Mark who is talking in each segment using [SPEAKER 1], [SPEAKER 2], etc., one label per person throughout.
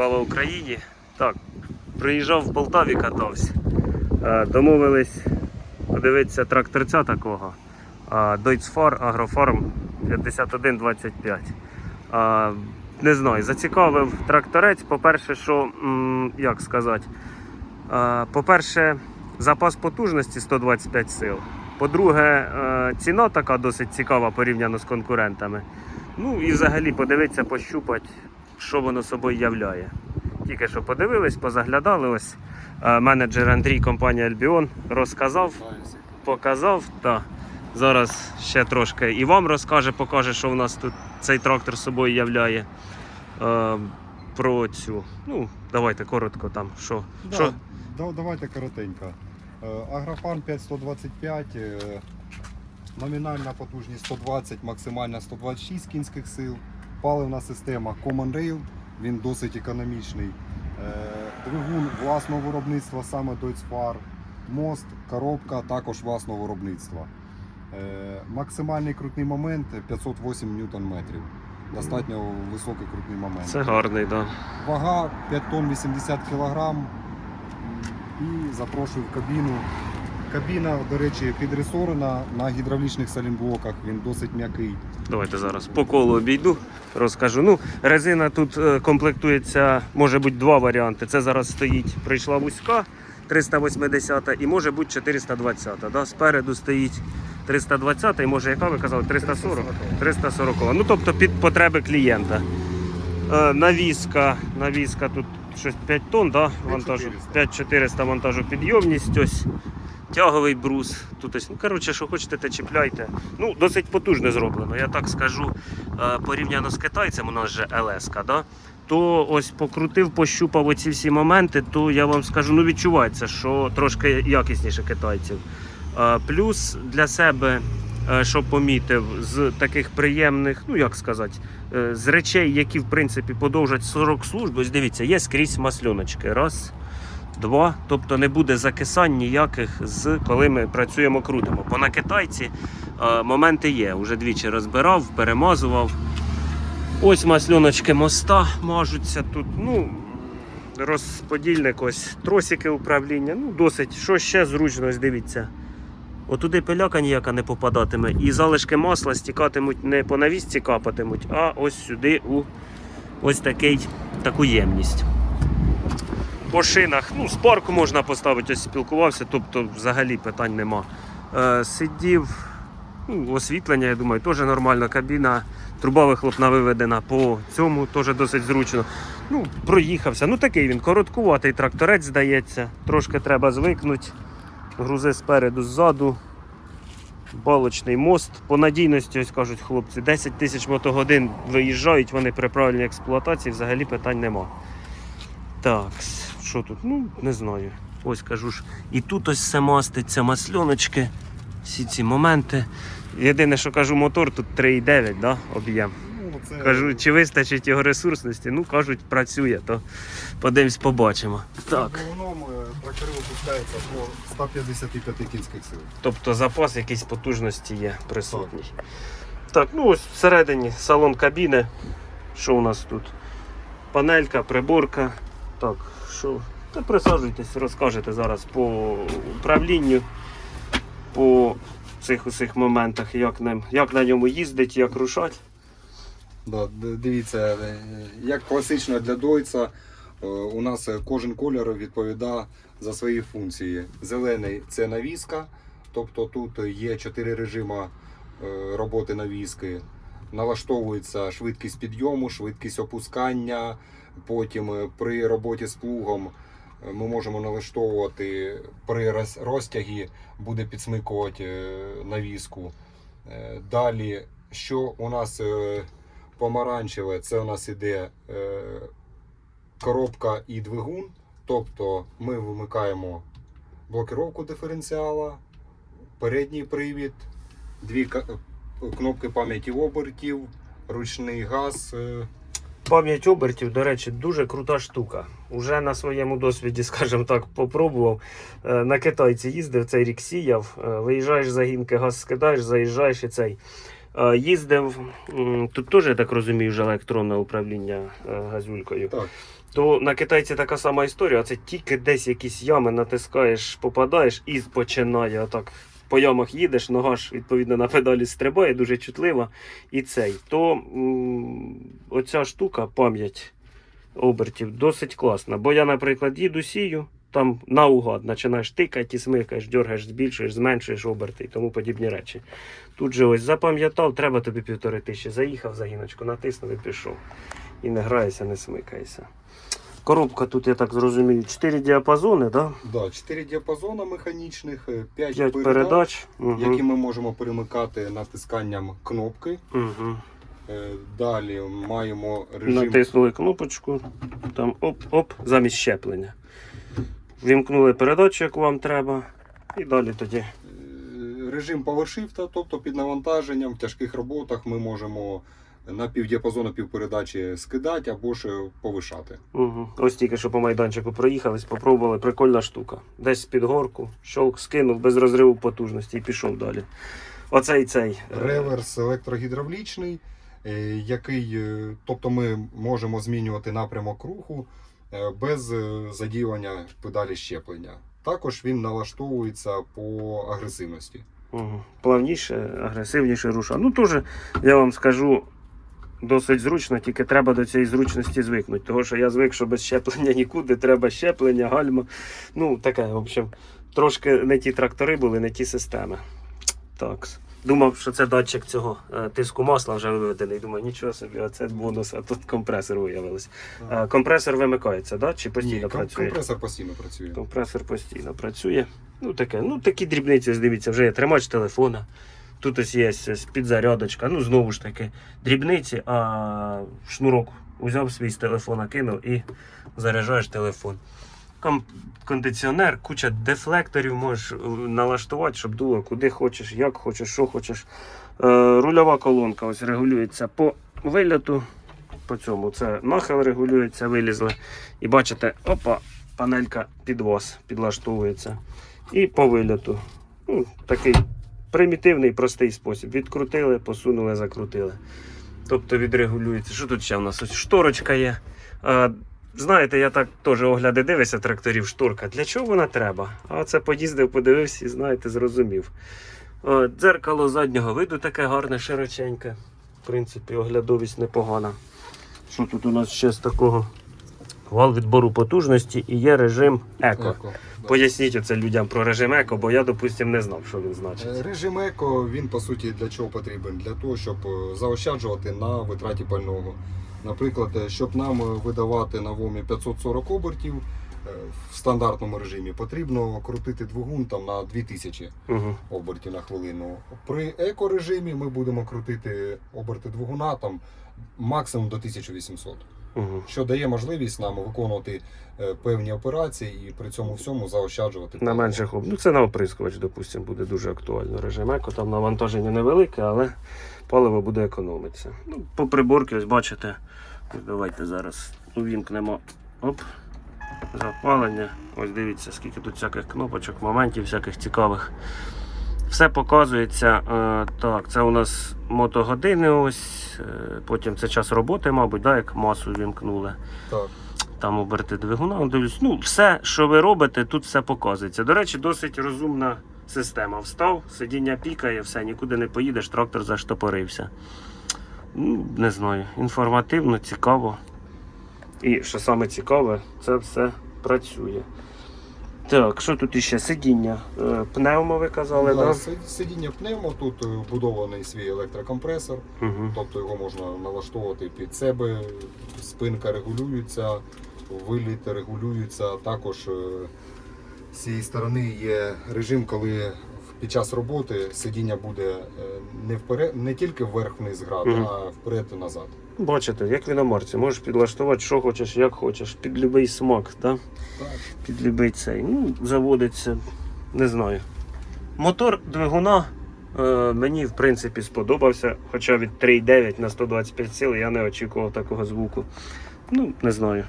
[SPEAKER 1] Слава Україні! Так, приїжджав в Полтаві, катався. Е, Домовились подивитися тракторця такого. е, Deutzfahr Agrofarm 5125. Е, Не знаю, зацікавив тракторець. По-перше, що, як сказати, по-перше, запас потужності 125 сил. По-друге, ціна така досить цікава порівняно з конкурентами. Ну і взагалі подивитися, пощупати, що воно собою являє. Тільки що подивились, позаглядали. Ось е, менеджер Андрій, компанія Альбіон, розказав, показав. Та зараз ще трошки і вам розкаже, покаже, що в нас тут цей трактор собою являє. Е, про цю. Ну, давайте коротко там. Що,
[SPEAKER 2] Да,
[SPEAKER 1] що?
[SPEAKER 2] да- давайте коротенько. Е, Агрофарм 5125, е, номінальна потужність 120, максимальна 126 кінських сил. Паливна система Common Rail, він досить економічний. Е, Двигун власного виробництва, саме Deutzfahr. Мост, коробка також власного виробництва. Е, Максимальний крутний момент 508 Нм. Достатньо високий крутний момент.
[SPEAKER 1] Це гарний, так. Да.
[SPEAKER 2] Вага 5 тонн 80 кг. І запрошую в кабіну. Кабіна, до речі, підресорена на гідравлічних салінблоках, він досить м'який.
[SPEAKER 1] Давайте зараз по колу обійду, розкажу. Ну, резина тут е, комплектується, може бути два варіанти. Це зараз стоїть, прийшла вузька 380 і може бути 420. Да? Спереду стоїть 320 і може яка ви казали? 340? 340. Ну тобто під потреби клієнта. Е, навіска, навіска тут щось 5 тонн, да? вантажу,
[SPEAKER 2] 5400.
[SPEAKER 1] 5400 вантажу підйомність. Ось. Тяговий брус. Тут ось, ну коротше, що хочете, те чіпляйте. Ну, досить потужно зроблено. Я так скажу, е, порівняно з китайцем, у нас же ЛС, да? то ось покрутив, пощупав оці всі моменти, то я вам скажу, ну відчувається, що трошки якісніше китайців. Е, Плюс для себе, е, що помітив, з таких приємних, ну як сказати, з речей, які в принципі подовжать 40 служб, ось дивіться, є скрізь масльоночки. Раз, два. Тобто не буде закисань ніяких з коли ми працюємо, крутимо. Бо на китайці е, моменти є. Уже двічі розбирав, перемазував. Ось масльоночки моста мажуться тут. Ну, розподільник, ось тросики управління. Ну, досить. Що ще зручно, дивіться. Отуди пиляка ніяка не попадатиме. І залишки масла стікатимуть не по навісці капатимуть, а ось сюди у ось такий, таку ємність. По шинах, ну, спарку можна поставити, ось спілкувався, тобто взагалі питань нема. Е, сидів, ну, освітлення, я думаю, теж нормально. Кабіна, труба вихлопна виведена по цьому, теж досить зручно. Ну, проїхався. Ну такий він короткуватий тракторець, здається. Трошки треба звикнути. Грузи спереду, ззаду. Балочний мост. По надійності, ось кажуть хлопці, 10 тисяч мотогодин виїжджають вони при правильній експлуатації, взагалі питань нема. Так, що тут? Ну, не знаю. Ось кажу ж. І тут ось все маститься, масльоночки, всі ці моменти. Єдине, що кажу, мотор тут 3,9 да, об'єм.
[SPEAKER 2] Ну, це
[SPEAKER 1] Кажу, чи вистачить його ресурсності? Ну, кажуть, працює, то подивимось, побачимо. Так.
[SPEAKER 2] В головному е, трактори випускаються по 155 кінських сил.
[SPEAKER 1] Тобто запас якийсь потужності є присутній. Так, ну ось всередині салон кабіни. Що у нас тут? Панелька, приборка. Так, що? Та присаджуйтесь, розкажете зараз по управлінню, по цих усіх моментах, як, ним, як на ньому їздить, як рушать.
[SPEAKER 2] Да, дивіться, е, як класично для дойця, е, у нас е, кожен кольор відповідає за свої функції. Зелений це навіска, тобто тут є чотири режими роботи навіски. Налаштовується швидкість підйому, швидкість опускання. Потім е, при роботі з плугом е, ми можемо налаштовувати при розтягі, буде підсмикувати е, навіску. Далі, що у нас помаранчеве, це у нас іде коробка і двигун. Тобто ми вимикаємо блокировку диференціала, передній привід, дві кнопки пам'яті обертів, ручний газ.
[SPEAKER 1] Пам'ять обертів, до речі, дуже крута штука. Уже на своєму досвіді, скажімо так, попробував. Е, На китайці їздив, цей рік сіяв. Е, Виїжджаєш за гінки, газ скидаєш, заїжджаєш і цей. Е, Їздив, тут теж, я так розумію, вже електронне управління газюлькою.
[SPEAKER 2] Так.
[SPEAKER 1] То на китайці така сама історія, а це тільки десь якісь ями натискаєш, попадаєш і починає отак. По ямах їдеш, нога ж відповідно на педалі стрибає, дуже чутлива. І цей. То оця штука, пам'ять обертів, досить класна. Бо я, наприклад, їду сію, там наугад починаєш тикати, смикаєш, дергаєш, збільшуєш, зменшуєш оберти і тому подібні речі. Тут же ось запам'ятав, треба тобі півтори тисячі. Заїхав за гіночку, натиснув і пішов. І не граєшся, не смикаєшся. Коробка тут, я так зрозумію, 4 діапазони, да?
[SPEAKER 2] Да, 4 діапазони механічних, 5,
[SPEAKER 1] 5
[SPEAKER 2] передач,
[SPEAKER 1] передач. Угу.
[SPEAKER 2] які ми можемо перемикати натисканням кнопки.
[SPEAKER 1] Угу.
[SPEAKER 2] Е, Далі маємо режим
[SPEAKER 1] Натиснули кнопочку, там оп-оп, замість щеплення. Вімкнули передачу, як вам треба, і далі тоді.
[SPEAKER 2] Е, Режим PowerShift, тобто під навантаженням в тяжких роботах ми можемо на півдіапазону півпередачі скидати або ж повишати.
[SPEAKER 1] Угу. Ось тільки що по майданчику проїхались, попробували, прикольна штука. Десь під горку, щолк скинув без розриву потужності і пішов далі. Оцей цей. е,
[SPEAKER 2] Реверс електрогідравлічний, е, який, е, тобто ми можемо змінювати напрямок руху е, без е, задіювання педалі щеплення. Також він налаштовується по агресивності.
[SPEAKER 1] Угу. Плавніше, агресивніше руша. Ну, теж, я вам скажу, досить зручно, тільки треба до цієї зручності звикнути. Тому що я звик, що без щеплення нікуди, треба щеплення, гальма. Ну, таке, в общем, трошки не ті трактори були, не ті системи. Так. Думав, що це датчик цього е, тиску масла вже виведений. Думаю, нічого собі, а це бонус, а тут компресор виявився. Е, Компресор вимикається, да? чи постійно
[SPEAKER 2] Ні,
[SPEAKER 1] працює?
[SPEAKER 2] компресор постійно працює.
[SPEAKER 1] Компресор постійно працює. Ну таке, ну такі дрібниці, ось дивіться, вже є тримач телефона. Тут ось є підзарядочка. Ну, знову ж таки, дрібниці, а шнурок узяв свій з телефона, кинув і заряджаєш телефон. Кондиціонер, куча дефлекторів можеш е, налаштувати, щоб дуло куди хочеш, як хочеш, що хочеш. Е, рульова колонка ось регулюється по виліту. По цьому це нахил регулюється, вилізли. І бачите, опа, панелька під вас підлаштовується. І по виліту. Ну, такий примітивний, простий спосіб. Відкрутили, посунули, закрутили. Тобто відрегулюється. Що тут ще в нас? Ось шторочка є. А, знаєте, я так теж огляди дивився тракторів, шторка. Для чого вона треба? А це поїздив, подивився і знаєте, зрозумів. А, дзеркало заднього виду таке гарне, широченьке. В принципі, оглядовість непогана. Що тут у нас ще з такого? Вал відбору потужності і є режим еко.
[SPEAKER 2] Еко, да.
[SPEAKER 1] Поясніть оце людям про режим еко, бо я, допустим, не знав, що він значить.
[SPEAKER 2] Е, Режим еко він по суті для чого потрібен? Для того, щоб е, заощаджувати на витраті пального. Наприклад, е, щоб нам видавати на ВОМі 540 обертів в стандартному режимі, потрібно крутити двигун там на 2000
[SPEAKER 1] Угу.
[SPEAKER 2] обертів на хвилину. При екорежимі ми будемо крутити оберти двигуна там максимум до 1800,
[SPEAKER 1] Угу.
[SPEAKER 2] що дає можливість нам виконувати е, певні операції і при цьому всьому заощаджувати
[SPEAKER 1] На менших об- Ну, це на оприскувач, допустим, буде дуже актуально. Режим еко, там навантаження невелике, але паливо буде економитися. Ну, по приборці, ось бачите. Давайте зараз увімкнемо. Оп. Запалення. Ось дивіться, скільки тут всяких кнопочок, моментів, всяких цікавих. Все показується. Е, так, це у нас мотогодини, ось. Е, потім це час роботи, мабуть, да, як масу вімкнули.
[SPEAKER 2] Так.
[SPEAKER 1] Там оберти двигуна. Дивлюсь, ну, все, що ви робите, тут все показується. До речі, досить розумна система. Встав, сидіння пікає, все, нікуди не поїдеш, трактор заштопорився. Ну, не знаю, інформативно, цікаво. І що саме цікаве, це все працює. Так, що тут іще? Сидіння. Е, Пневмо, ви казали, так?
[SPEAKER 2] си- Сидіння пневмо, тут е, вбудований свій електрокомпресор,
[SPEAKER 1] Угу.
[SPEAKER 2] тобто його можна налаштовувати під себе, спинка регулюється, виліт регулюється. Також е, з цієї сторони є режим, коли під час роботи сидіння буде не вперед, не тільки вверх-вниз грати,
[SPEAKER 1] Мгм.
[SPEAKER 2] а вперед і назад.
[SPEAKER 1] Бачите, як віномарці, можеш підлаштувати, що хочеш, як хочеш, під будь-який смак. Да?
[SPEAKER 2] Так.
[SPEAKER 1] під любий цей. Ну, заводиться, не знаю. Мотор двигуна е, мені в принципі сподобався, хоча від 3,9 на 125 сил я не очікував такого звуку. Ну, не знаю.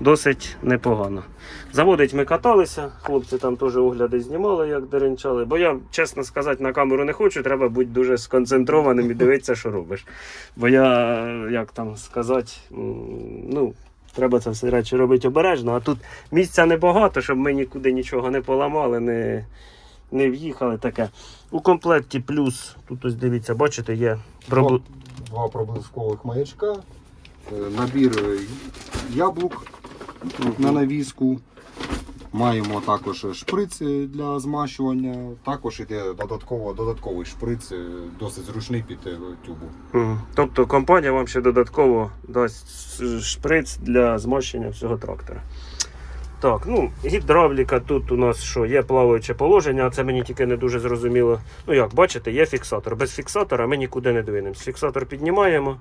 [SPEAKER 1] Досить непогано. Заводить ми каталися, хлопці там теж огляди знімали, як деренчали. Бо я, чесно сказати, на камеру не хочу, треба бути дуже сконцентрованим і дивитися, що робиш. Бо я, як там сказати, ну, Треба це все речі робити обережно, а тут місця небагато, щоб ми нікуди нічого не поламали, не, не в'їхали таке. У комплекті плюс, тут ось дивіться, бачите, є.
[SPEAKER 2] Два, два проблискових маячка, е, набір е, яблук на навіску. Маємо також шприц е, для змащування. Також іде додатково, додатковий шприц, е, досить зручний під е, тюбу.
[SPEAKER 1] Тобто компанія вам ще додатково дасть шприц для змощення всього трактора. Так, ну, гідравліка тут у нас що, є плаваюче положення, а це мені тільки не дуже зрозуміло. Ну як, бачите, є фіксатор. Без фіксатора ми нікуди не двинемось. Фіксатор піднімаємо,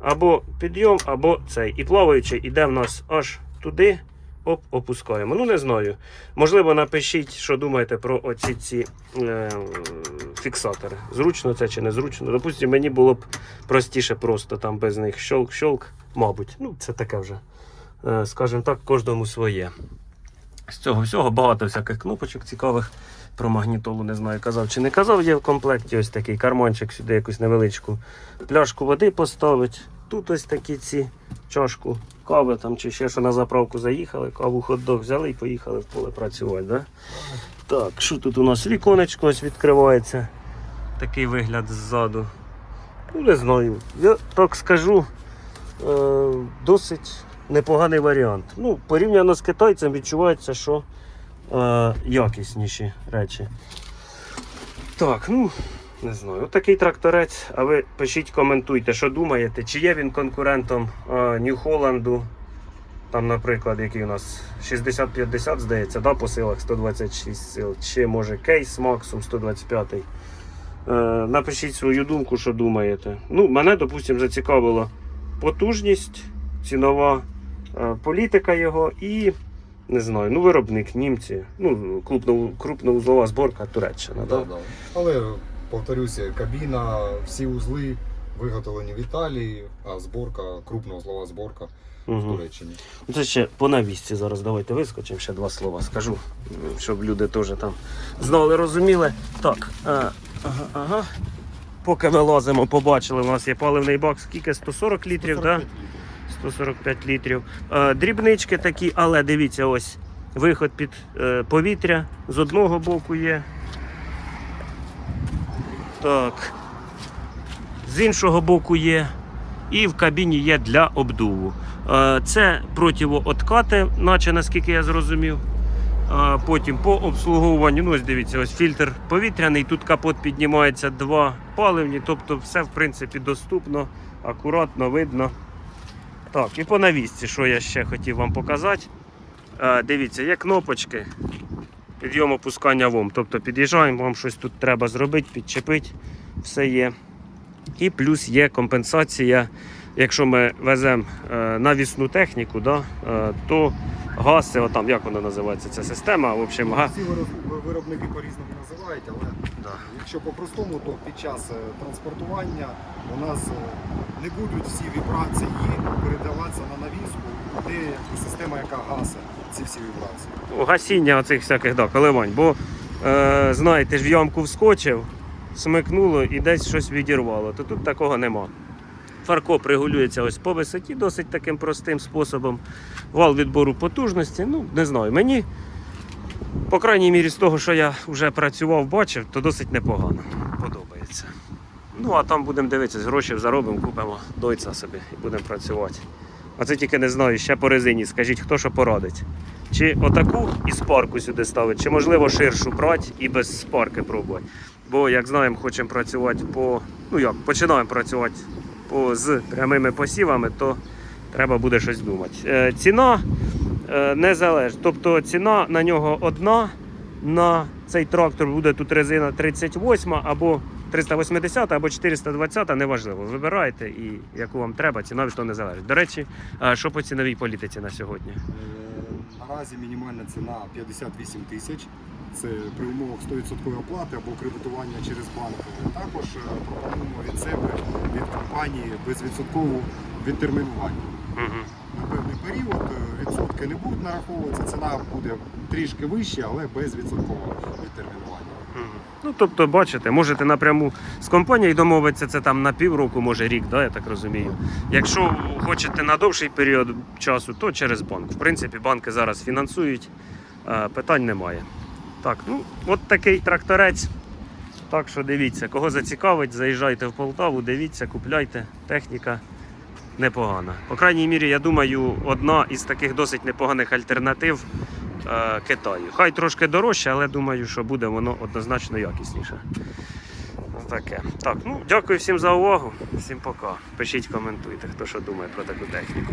[SPEAKER 1] або підйом, або цей. І плаваючий іде в нас аж туди. Оп, опускаємо. Ну, не знаю. Можливо, напишіть, що думаєте про оці ці е, фіксатори. Зручно це чи не зручно. Допустимо, мені було б простіше просто там без них щолк-щолк, мабуть. Ну, це таке вже, е, скажімо так, кожному своє. З цього всього багато всяких кнопочок цікавих. Про магнітолу не знаю, казав чи не казав. Є в комплекті ось такий карманчик, сюди якусь невеличку пляшку води поставить. Тут ось такі ці чашку кави там чи ще що на заправку заїхали, каву хот-дог взяли і поїхали в поле працювати. Да? Так, що тут у нас? Віконечко ось відкривається. Такий вигляд ззаду. Ну, не знаю. Я так скажу, е, досить непоганий варіант. Ну, порівняно з китайцем відчувається, що е, якісніші речі. Так, ну, не знаю. Отакий тракторець. А ви пишіть, коментуйте, що думаєте, чи є він конкурентом Нью-Холланду. Там, наприклад, який у нас 60-50, здається, да, по силах 126 сил, чи може кейс Максум 125. Е, напишіть свою думку, що думаєте. Ну, мене, допустимо, зацікавила потужність, цінова е, політика його і не знаю, ну виробник німці. Ну, крупно, крупноузлова зборка Туреччина. Да,
[SPEAKER 2] да. Але повторюся, кабіна, всі узли виготовлені в Італії, а зборка, крупна узлова зборка в
[SPEAKER 1] Угу.
[SPEAKER 2] Туреччині.
[SPEAKER 1] Ну, Це ще по навісці зараз давайте вискочимо, ще два слова скажу, щоб люди теж там знали, розуміли. Так, е, ага, ага. Поки ми лазимо, побачили, у нас є паливний бак, скільки? 140 літрів, так? 145 літрів. Е, дрібнички такі, але дивіться, ось виход під е, повітря з одного боку є. Так. З іншого боку є. І в кабіні є для обдуву. Е, Це противооткати, наче наскільки я зрозумів. Е, Потім по обслуговуванню, ну ось дивіться, ось фільтр повітряний, тут капот піднімається два паливні, тобто все в принципі доступно, акуратно видно. Так, і по навісці, що я ще хотів вам показати. Е, Дивіться, є кнопочки. Підйом опускання вом. Тобто під'їжджаємо, вам щось тут треба зробити, підчепити, все є. І плюс є компенсація. Якщо ми веземо е, навісну техніку, да, е, то гаси, отам, як вона називається, ця система. В общем, га...
[SPEAKER 2] Всі виробники по-різному називають, але
[SPEAKER 1] Да.
[SPEAKER 2] якщо по-простому, то під час е, транспортування у нас не будуть всі вібрації передаватися на навіску, де система, яка гасить ці всі вібрації.
[SPEAKER 1] гасіння оцих всяких да, коливань. Бо е, знаєте ж, в ямку вскочив, смикнуло і десь щось відірвало. То тут такого нема. Фаркоп регулюється ось по висоті досить таким простим способом. Вал відбору потужності, ну не знаю. Мені, по крайній мірі, з того, що я вже працював, бачив, то досить непогано. Подобається. Ну, а там будемо дивитися, гроші заробимо, купимо дойця собі і будемо працювати. А це тільки не знаю, ще по резині. Скажіть, хто що порадить. Чи отаку і спарку сюди ставити, чи можливо ширшу брати і без спарки пробувати. Бо, як знаємо, хочемо працювати по. Ну як, починаємо працювати по, з прямими посівами, то треба буде щось думати. Е, ціна е, не залежить. Тобто ціна на нього одна. На цей трактор буде тут резина 38 або 380 або 420, неважливо. Вибирайте і яку вам треба, ціна від того не залежить. До речі, що по ціновій політиці на сьогодні?
[SPEAKER 2] Е, Наразі мінімальна ціна 58 тисяч. Це при умовах 100% оплати або кредитування через банк. Також е, пропонуємо від себе, від компанії безвідсоткову відтермінування.
[SPEAKER 1] Угу.
[SPEAKER 2] На певний період е, відсотки не будуть нараховуватися, ціна буде трішки вища, але безвідсотково відтермінування.
[SPEAKER 1] Ну, тобто, бачите, можете напряму з компанією домовитися, це там на півроку, може рік, да, я так розумію. Якщо хочете на довший період часу, то через банк. В принципі, банки зараз фінансують, е, питань немає. Так, ну, от такий тракторець. Так що дивіться, кого зацікавить, заїжджайте в Полтаву, дивіться, купляйте. Техніка непогана. По крайній мірі, я думаю, одна із таких досить непоганих альтернатив Китаю. Хай трошки дорожче, але думаю, що буде воно однозначно якісніше. Таке. Так, ну дякую всім за увагу. Всім пока. Пишіть, коментуйте, хто що думає про таку техніку.